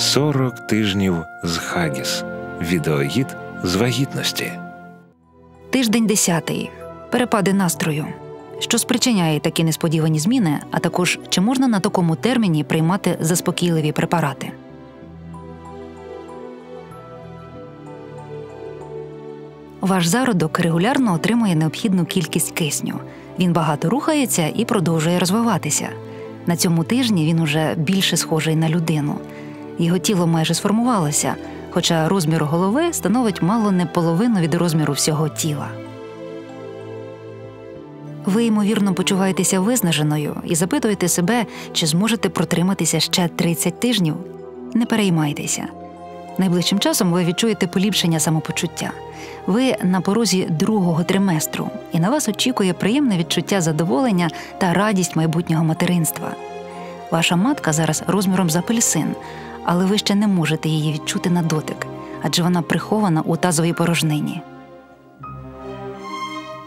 40 тижнів з Хагіс. Відеогід з вагітності. Тиждень 10. Перепади настрою. Що спричиняє такі несподівані зміни, а також чи можна на такому терміні приймати заспокійливі препарати? Ваш зародок регулярно отримує необхідну кількість кисню. Він багато рухається і продовжує розвиватися. На цьому тижні він уже більше схожий на людину. Його тіло майже сформувалося, хоча розмір голови становить мало не половину від розміру всього тіла. Ви, ймовірно, почуваєтеся виснаженою і запитуєте себе, чи зможете протриматися ще 30 тижнів. Не переймайтеся. Найближчим часом ви відчуєте поліпшення самопочуття. Ви на порозі другого триместру, і на вас очікує приємне відчуття задоволення та радість майбутнього материнства. Ваша матка зараз розміром з апельсин, але ви ще не можете її відчути на дотик, адже вона прихована у тазовій порожнині.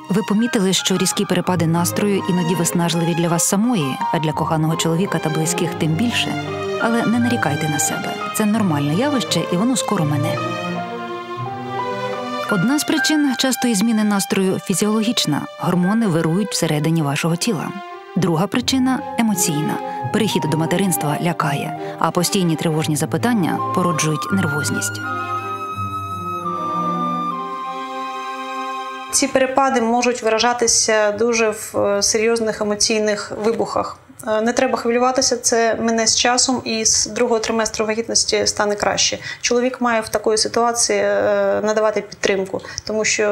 Ви помітили, що різкі перепади настрою іноді виснажливі для вас самої, а для коханого чоловіка та близьких тим більше. Але не нарікайте на себе. Це нормальне явище, і воно скоро мене. Одна з причин частої зміни настрою фізіологічна. Гормони вирують всередині вашого тіла. Друга причина емоційна. Перехід до материнства лякає, а постійні тривожні запитання породжують нервозність. Ці перепади можуть виражатися дуже в е, серйозних емоційних вибухах. Е, Не треба хвилюватися, це мене з часом, і з другого триместру вагітності стане краще. Чоловік має в такої ситуації е, надавати підтримку, тому що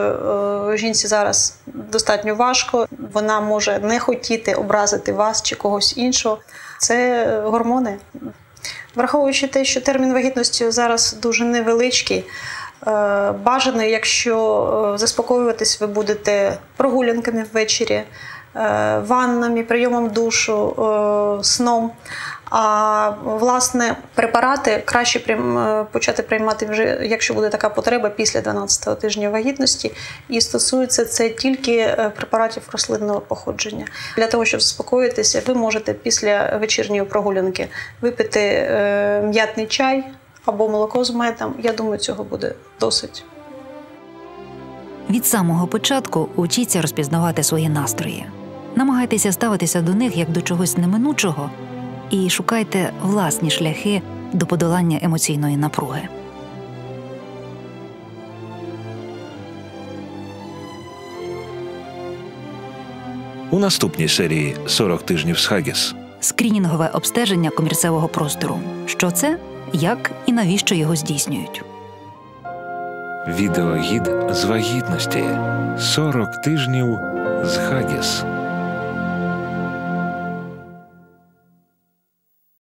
е, жінці зараз достатньо важко. Вона може не хотіти образити вас чи когось іншого. Це гормони. Враховуючи те, що термін вагітності зараз дуже невеличкий. Бажано, якщо заспокоюватись ви будете прогулянками ввечері, ваннами, прийомом душу, е, сном. А власне препарати краще е, почати приймати вже, якщо буде така потреба, після 12-го тижня вагітності. І стосується це тільки е, препаратів рослинного походження. Для того, щоб заспокоїтися, ви можете після вечірньої прогулянки випити е, м'ятний чай або молоко з медом. Я думаю, цього буде досить. Від самого початку учіться розпізнавати свої настрої. Намагайтеся ставитися до них як до чогось неминучого і шукайте власні шляхи до подолання емоційної напруги. У наступній серії 40 тижнів з Хагіс. Скрінінгове обстеження комірцевого простору. Що це, як і навіщо його здійснюють. Відеогід з вагітності. 40 тижнів з Хагіс.